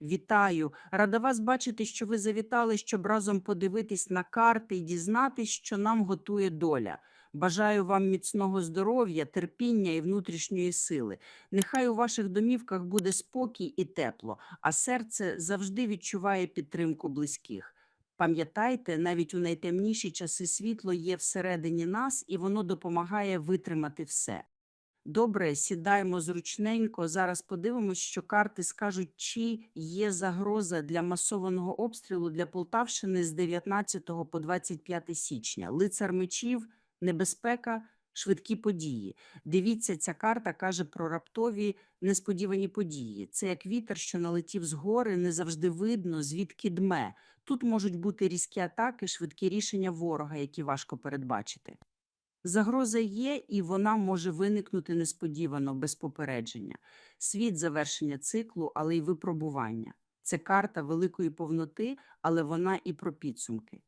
Вітаю! Рада вас бачити, що ви завітали, щоб разом подивитись на карти і дізнатись, що нам готує доля. Бажаю вам міцного здоров'я, терпіння і внутрішньої сили. Нехай у ваших домівках буде спокій і тепло, а серце завжди відчуває підтримку близьких. Пам'ятайте, навіть у найтемніші часи світло є всередині нас, і воно допомагає витримати все. Добре, сідаємо зручненько. Зараз подивимось, що карти скажуть, чи є загроза для масованого обстрілу для Полтавщини з 19 по 25 січня. Лицар мечів, небезпека, швидкі події. Дивіться, ця карта каже про раптові несподівані події. Це як вітер, що налетів з гори, не завжди видно, звідки дме. Тут можуть бути різкі атаки, швидкі рішення ворога, які важко передбачити. Загроза є, і вона може виникнути несподівано, без попередження. Світ завершення циклу, але й випробування. Це карта великої повноти, але вона і про підсумки.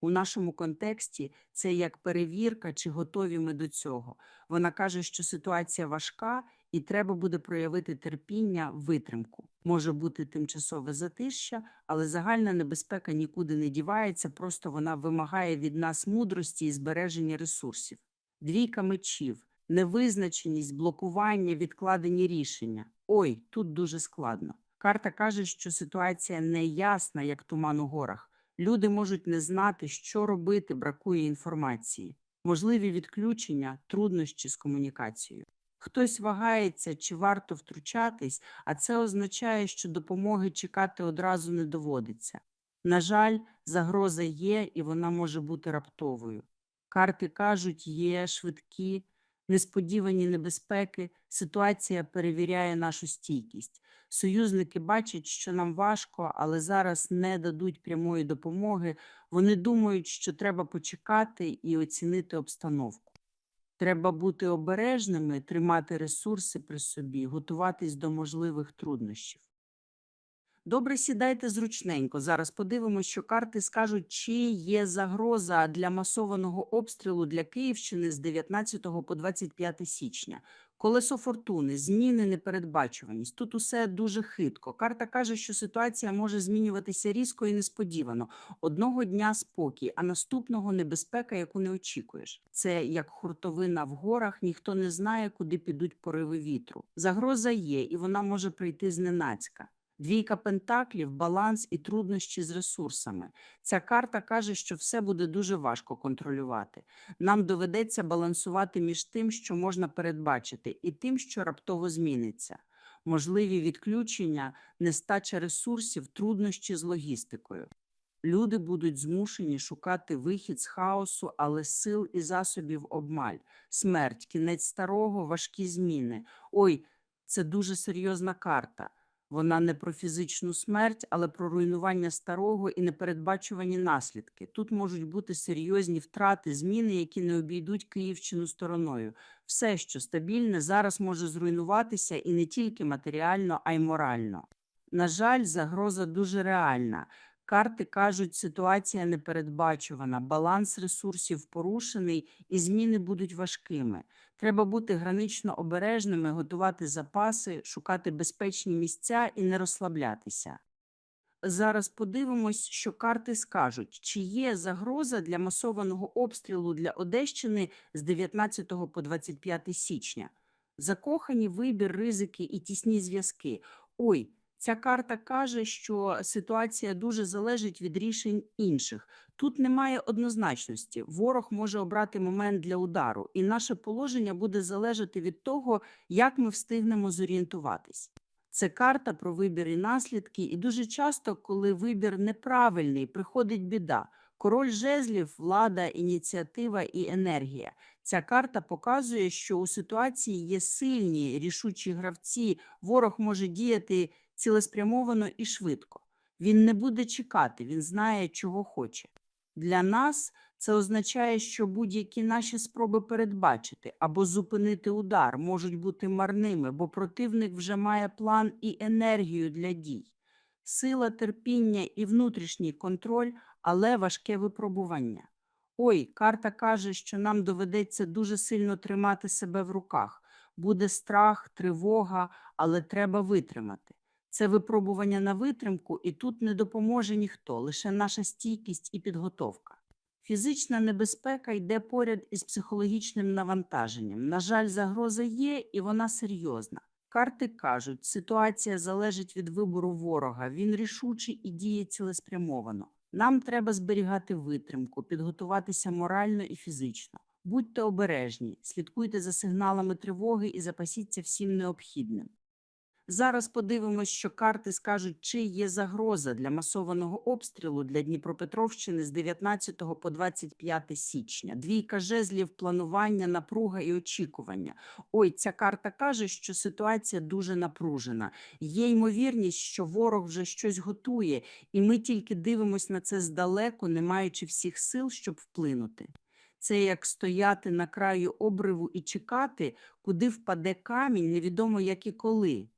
У нашому контексті це як перевірка, чи готові ми до цього. Вона каже, що ситуація важка, і треба буде проявити терпіння, витримку. Може бути тимчасове затища, але загальна небезпека нікуди не дівається, просто вона вимагає від нас мудрості і збереження ресурсів. Двійка мечів, невизначеність, блокування, відкладені рішення. Ой, тут дуже складно. Карта каже, що ситуація не ясна, як туман у горах. Люди можуть не знати, що робити, бракує інформації. Можливі відключення, труднощі з комунікацією. Хтось вагається, чи варто втручатись, а це означає, що допомоги чекати одразу не доводиться. На жаль, загроза є, і вона може бути раптовою. Карти кажуть, є швидкі, несподівані небезпеки, ситуація перевіряє нашу стійкість. Союзники бачать, що нам важко, але зараз не дадуть прямої допомоги. Вони думають, що треба почекати і оцінити обстановку. Треба бути обережними, тримати ресурси при собі, готуватись до можливих труднощів. Добре, сідайте зручненько. Зараз подивимося, що карти скажуть, чи є загроза для масованого обстрілу для Київщини з 19 по 25 січня. Колесо фортуни, зміни, непередбачуваність. Тут усе дуже хитко. Карта каже, що ситуація може змінюватися різко і несподівано. Одного дня спокій, а наступного небезпека, яку не очікуєш. Це як хуртовина в горах, ніхто не знає, куди підуть пориви вітру. Загроза є, і вона може прийти зненацька. Двійка пентаклів, баланс і труднощі з ресурсами. Ця карта каже, що все буде дуже важко контролювати. Нам доведеться балансувати між тим, що можна передбачити, і тим, що раптово зміниться. Можливі відключення, нестача ресурсів, труднощі з логістикою. Люди будуть змушені шукати вихід з хаосу, але сил і засобів обмаль. Смерть, кінець старого, важкі зміни. Ой, це дуже серйозна карта. Вона не про фізичну смерть, але про руйнування старого і непередбачувані наслідки. Тут можуть бути серйозні втрати, зміни, які не обійдуть Київщину стороною. Все, що стабільне, зараз може зруйнуватися і не тільки матеріально, а й морально. На жаль, загроза дуже реальна. Карти кажуть, ситуація непередбачувана, баланс ресурсів порушений і зміни будуть важкими. Треба бути гранично обережними, готувати запаси, шукати безпечні місця і не розслаблятися. Зараз подивимось, що карти скажуть, чи є загроза для масованого обстрілу для Одещини з 19 по 25 січня. Закохані вибір, ризики і тісні зв'язки. Ой, ця карта каже, що ситуація дуже залежить від рішень інших. Тут немає однозначності. Ворог може обрати момент для удару, і наше положення буде залежати від того, як ми встигнемо зорієнтуватись. Це карта про вибір і наслідки, і дуже часто, коли вибір неправильний, приходить біда. Король жезлів, влада, ініціатива і енергія. Ця карта показує, що у ситуації є сильні рішучі гравці. Ворог може діяти цілеспрямовано і швидко. Він не буде чекати, він знає, чого хоче. Для нас це означає, що будь-які наші спроби передбачити або зупинити удар можуть бути марними, бо противник вже має план і енергію для дій. Сила, терпіння і внутрішній контроль, але важке випробування. Ой, карта каже, що нам доведеться дуже сильно тримати себе в руках. Буде страх, тривога, але треба витримати. Це випробування на витримку, і тут не допоможе ніхто, лише наша стійкість і підготовка. Фізична небезпека йде поряд із психологічним навантаженням. На жаль, загроза є, і вона серйозна. Карти кажуть, ситуація залежить від вибору ворога. Він рішучий і діє цілеспрямовано. Нам треба зберігати витримку, підготуватися морально і фізично. Будьте обережні, слідкуйте за сигналами тривоги і запасіться всім необхідним. Зараз подивимось, що карти скажуть, чи є загроза для масованого обстрілу для Дніпропетровщини з 19 по 25 січня. Двійка жезлів, планування, напруга і очікування. Ой, ця карта каже, що ситуація дуже напружена. Є ймовірність, що ворог вже щось готує, і ми тільки дивимось на це здалеку, не маючи всіх сил, щоб вплинути. Це як стояти на краю обриву і чекати, куди впаде камінь, невідомо як і коли.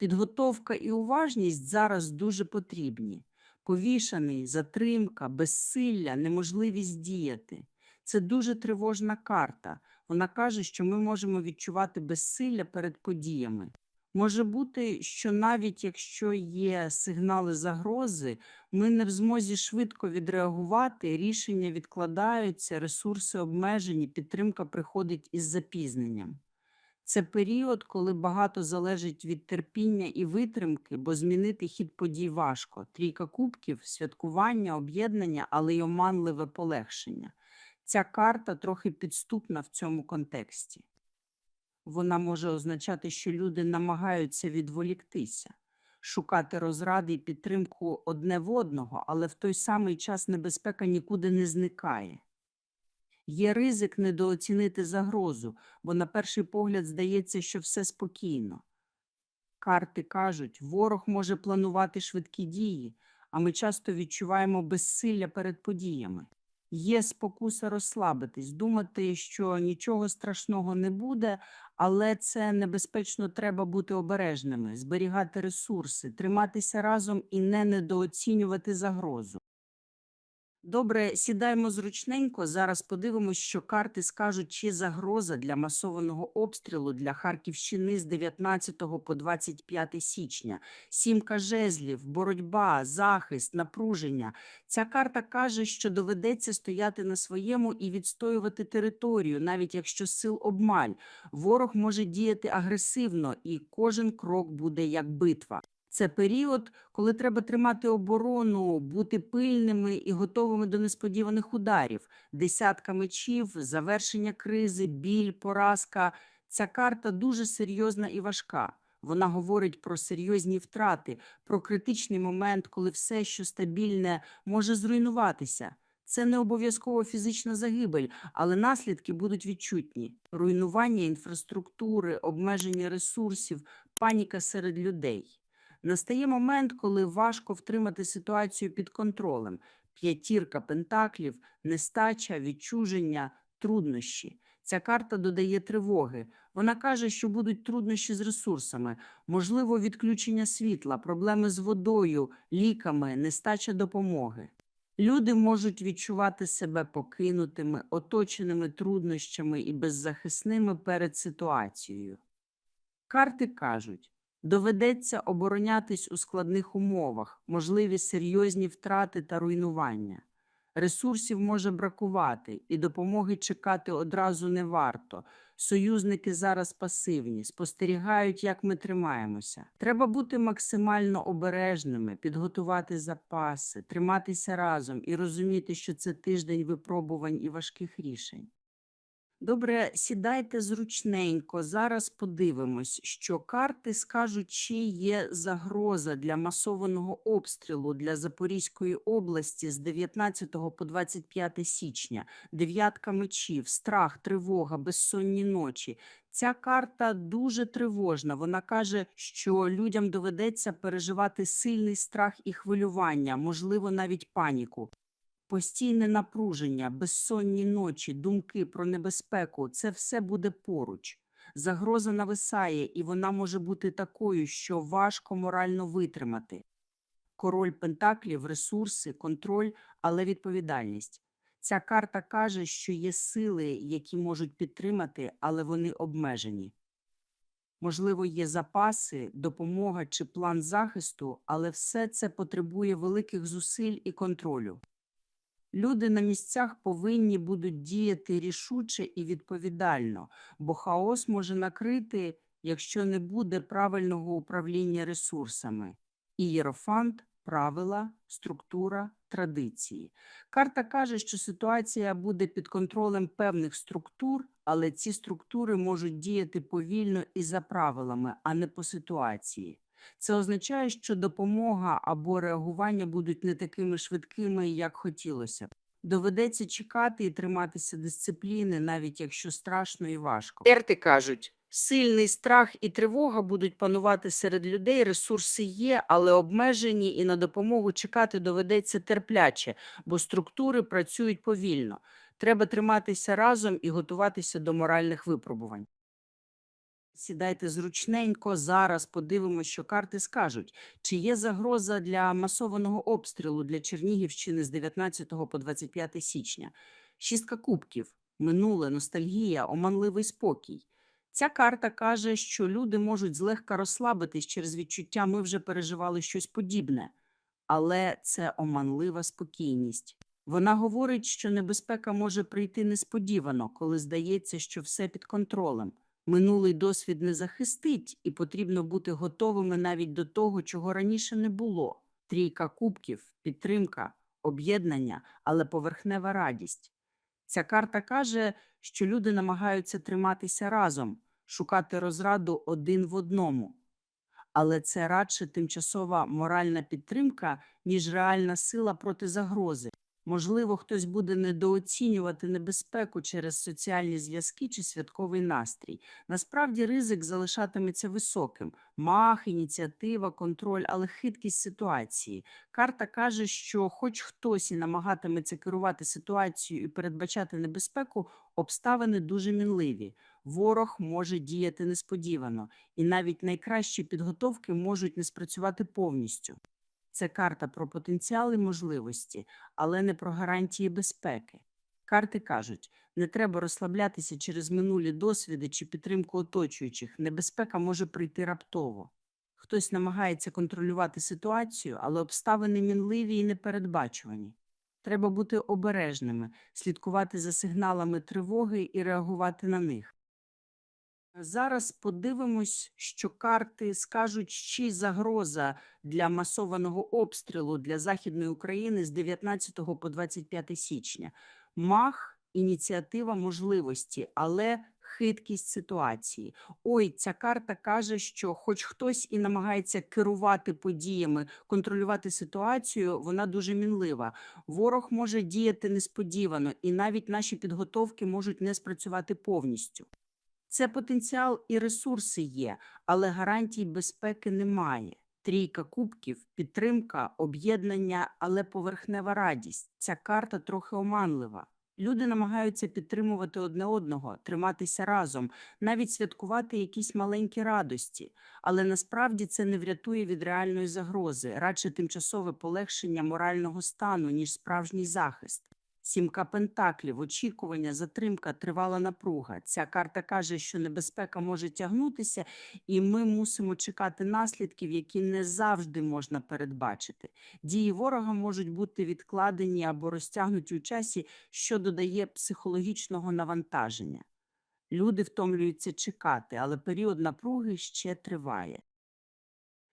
Підготовка і уважність зараз дуже потрібні. Повішаний, затримка, безсилля, неможливість діяти. Це дуже тривожна карта. Вона каже, що ми можемо відчувати безсилля перед подіями. Може бути, що навіть якщо є сигнали загрози, ми не в змозі швидко відреагувати, рішення відкладаються, ресурси обмежені, підтримка приходить із запізненням. Це період, коли багато залежить від терпіння і витримки, бо змінити хід подій важко. Трійка кубків, святкування, об'єднання, але й оманливе полегшення. Ця карта трохи підступна в цьому контексті. Вона може означати, що люди намагаються відволіктися, шукати розради і підтримку одне в одного, але в той самий час небезпека нікуди не зникає. Є ризик недооцінити загрозу, бо на перший погляд здається, що все спокійно. Карти кажуть, ворог може планувати швидкі дії, а ми часто відчуваємо безсилля перед подіями. Є спокуса розслабитись, думати, що нічого страшного не буде, але це небезпечно треба бути обережними, зберігати ресурси, триматися разом і не недооцінювати загрозу. Добре, сідаємо зручненько. Зараз подивимось, що карти скажуть, чи загроза для масованого обстрілу для Харківщини з 19 по 25 січня. Сімка жезлів, боротьба, захист, напруження. Ця карта каже, що доведеться стояти на своєму і відстоювати територію, навіть якщо сил обмаль. Ворог може діяти агресивно, і кожен крок буде як битва. Це період, коли треба тримати оборону, бути пильними і готовими до несподіваних ударів, десятка мечів, завершення кризи, біль, поразка. Ця карта дуже серйозна і важка. Вона говорить про серйозні втрати, про критичний момент, коли все, що стабільне, може зруйнуватися. Це не обов'язково фізична загибель, але наслідки будуть відчутні: руйнування інфраструктури, обмеження ресурсів, паніка серед людей. Настає момент, коли важко втримати ситуацію під контролем. П'ятірка пентаклів, нестача, відчуження, труднощі. Ця карта додає тривоги. Вона каже, що будуть труднощі з ресурсами, можливо, відключення світла, проблеми з водою, ліками, нестача допомоги. Люди можуть відчувати себе покинутими, оточеними труднощами і беззахисними перед ситуацією. Карти кажуть, Доведеться оборонятись у складних умовах, можливі серйозні втрати та руйнування. Ресурсів може бракувати, і допомоги чекати одразу не варто. Союзники зараз пасивні, спостерігають, як ми тримаємося. Треба бути максимально обережними, підготувати запаси, триматися разом і розуміти, що це тиждень випробувань і важких рішень. Добре, сідайте зручненько. Зараз подивимось, що карти скажуть, чи є загроза для масованого обстрілу для Запорізької області з 19 по 25 січня. Дев'ятка мечів, страх, тривога, безсонні ночі. Ця карта дуже тривожна. Вона каже, що людям доведеться переживати сильний страх і хвилювання, можливо, навіть паніку. Постійне напруження, безсонні ночі, думки про небезпеку це все буде поруч. Загроза нависає, і вона може бути такою, що важко морально витримати. Король Пентаклів, ресурси, контроль, але відповідальність. Ця карта каже, що є сили, які можуть підтримати, але вони обмежені. Можливо, є запаси, допомога чи план захисту, але все це потребує великих зусиль і контролю. Люди на місцях повинні будуть діяти рішуче і відповідально, бо хаос може накрити, якщо не буде правильного управління ресурсами. Ієрофант, правила, структура, традиції. Карта каже, що ситуація буде під контролем певних структур, але ці структури можуть діяти повільно і за правилами, а не по ситуації. Це означає, що допомога або реагування будуть не такими швидкими, як хотілося. Доведеться чекати і триматися дисципліни, навіть якщо страшно і важко. Ерти кажуть, сильний страх і тривога будуть панувати серед людей, ресурси є, але обмежені, і на допомогу чекати доведеться терпляче, бо структури працюють повільно. Треба триматися разом і готуватися до моральних випробувань. Сідайте зручненько, зараз подивимося, що карти скажуть. Чи є загроза для масованого обстрілу для Чернігівщини з 19 по 25 січня? Шістка кубків, минуле, ностальгія, оманливий спокій. Ця карта каже, що люди можуть злегка розслабитись через відчуття «ми вже переживали щось подібне. Але це оманлива спокійність. Вона говорить, що небезпека може прийти несподівано, коли здається, що все під контролем. Минулий досвід не захистить, і потрібно бути готовими навіть до того, чого раніше не було. Трійка кубків, підтримка, об'єднання, але поверхнева радість. Ця карта каже, що люди намагаються триматися разом, шукати розраду один в одному. Але це радше тимчасова моральна підтримка, ніж реальна сила проти загрози. Можливо, хтось буде недооцінювати небезпеку через соціальні зв'язки чи святковий настрій. Насправді ризик залишатиметься високим. Мах, ініціатива, контроль, але хиткість ситуації. Карта каже, що хоч хтось і намагатиметься керувати ситуацією і передбачати небезпеку, обставини дуже мінливі. Ворог може діяти несподівано, і навіть найкращі підготовки можуть не спрацювати повністю. Це карта про потенціал і можливості, але не про гарантії безпеки. Карти кажуть, не треба розслаблятися через минулі досвіди чи підтримку оточуючих. Небезпека може прийти раптово. Хтось намагається контролювати ситуацію, але обставини мінливі і непередбачувані. Треба бути обережними, слідкувати за сигналами тривоги і реагувати на них. Зараз подивимось, що карти скажуть, чи загроза для масованого обстрілу для Західної України з 19 по 25 січня. Мах – ініціатива можливості, але хиткість ситуації. Ой, ця карта каже, що хоч хтось і намагається керувати подіями, контролювати ситуацію, вона дуже мінлива. Ворог може діяти несподівано, і навіть наші підготовки можуть не спрацювати повністю. Це потенціал і ресурси є, але гарантій безпеки немає. Трійка кубків, підтримка, об'єднання, але поверхнева радість. Ця карта трохи оманлива. Люди намагаються підтримувати одне одного, триматися разом, навіть святкувати якісь маленькі радості. Але насправді це не врятує від реальної загрози, радше тимчасове полегшення морального стану, ніж справжній захист. Сімка пентаклів, очікування, затримка, тривала напруга. Ця карта каже, що небезпека може тягнутися, і ми мусимо чекати наслідків, які не завжди можна передбачити. Дії ворога можуть бути відкладені або розтягнуті у часі, що додає психологічного навантаження. Люди втомлюються чекати, але період напруги ще триває.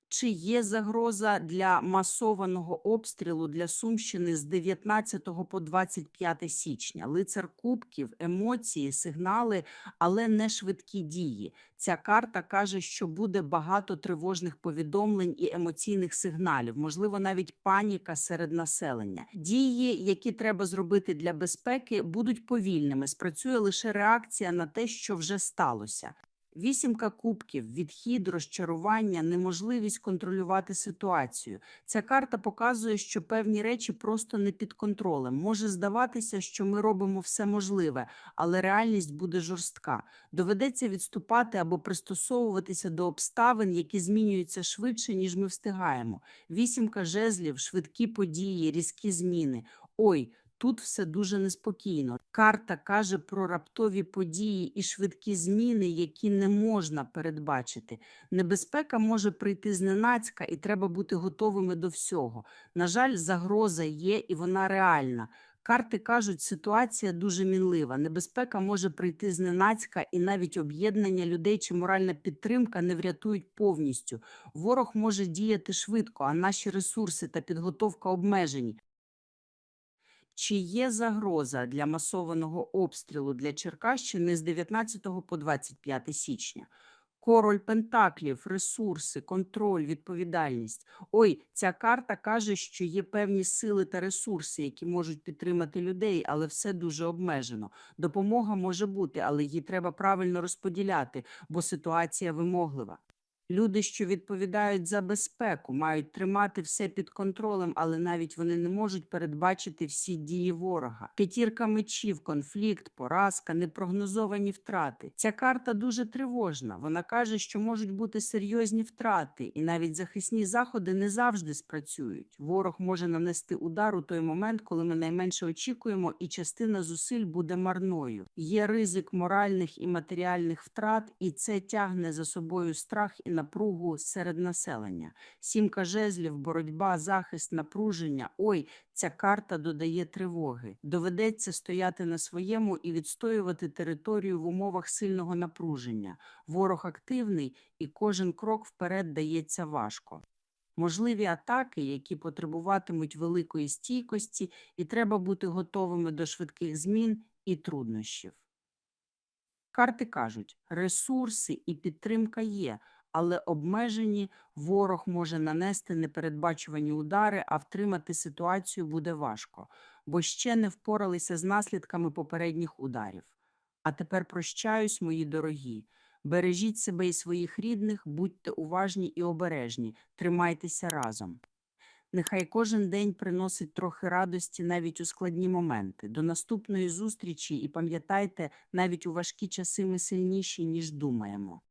Чи є загроза для масованого обстрілу для Сумщини з 19 по 25 січня? Лицар кубків, емоції, сигнали, але не швидкі дії. Ця карта каже, що буде багато тривожних повідомлень і емоційних сигналів, можливо, навіть паніка серед населення. Дії, які треба зробити для безпеки, будуть повільними. Спрацює лише реакція на те, що вже сталося. Вісімка кубків, відхід, розчарування, неможливість контролювати ситуацію. Ця карта показує, що певні речі просто не під контролем. Може здаватися, що ми робимо все можливе, але реальність буде жорстка. Доведеться відступати або пристосовуватися до обставин, які змінюються швидше, ніж ми встигаємо. Вісімка жезлів, швидкі події, різкі зміни. Ой, Тут все дуже неспокійно. Карта каже про раптові події і швидкі зміни, які не можна передбачити. Небезпека може прийти зненацька, і треба бути готовими до всього. На жаль, загроза є, і вона реальна. Карти кажуть, ситуація дуже мінлива. Небезпека може прийти зненацька, і навіть об'єднання людей чи моральна підтримка не врятують повністю. Ворог може діяти швидко, а наші ресурси та підготовка обмежені. Чи є загроза для масованого обстрілу для Черкащини з 19 по 25 січня? Король Пентаклів, ресурси, контроль, відповідальність. Ой, ця карта каже, що є певні сили та ресурси, які можуть підтримати людей, але все дуже обмежено. Допомога може бути, але її треба правильно розподіляти, бо ситуація вимоглива. Люди, що відповідають за безпеку, мають тримати все під контролем, але навіть вони не можуть передбачити всі дії ворога. П'ятірка мечів, конфлікт, поразка, непрогнозовані втрати. Ця карта дуже тривожна. Вона каже, що можуть бути серйозні втрати, і навіть захисні заходи не завжди спрацюють. Ворог може нанести удар у той момент, коли ми найменше очікуємо, і частина зусиль буде марною. Є ризик моральних і матеріальних втрат, і це тягне за собою страх і напругу серед населення. Сімка жезлів, боротьба, захист, напруження. Ой, ця карта додає тривоги. Доведеться стояти на своєму і відстоювати територію в умовах сильного напруження. Ворог активний, і кожен крок вперед дається важко. Можливі атаки, які потребуватимуть великої стійкості, і треба бути готовими до швидких змін і труднощів. Карти кажуть, ресурси і підтримка є, але обмежені ворог може нанести непередбачувані удари, а втримати ситуацію буде важко, бо ще не впоралися з наслідками попередніх ударів. А тепер прощаюсь, мої дорогі. Бережіть себе і своїх рідних, будьте уважні і обережні, тримайтеся разом. Нехай кожен день приносить трохи радості навіть у складні моменти. До наступної зустрічі і пам'ятайте, навіть у важкі часи ми сильніші, ніж думаємо.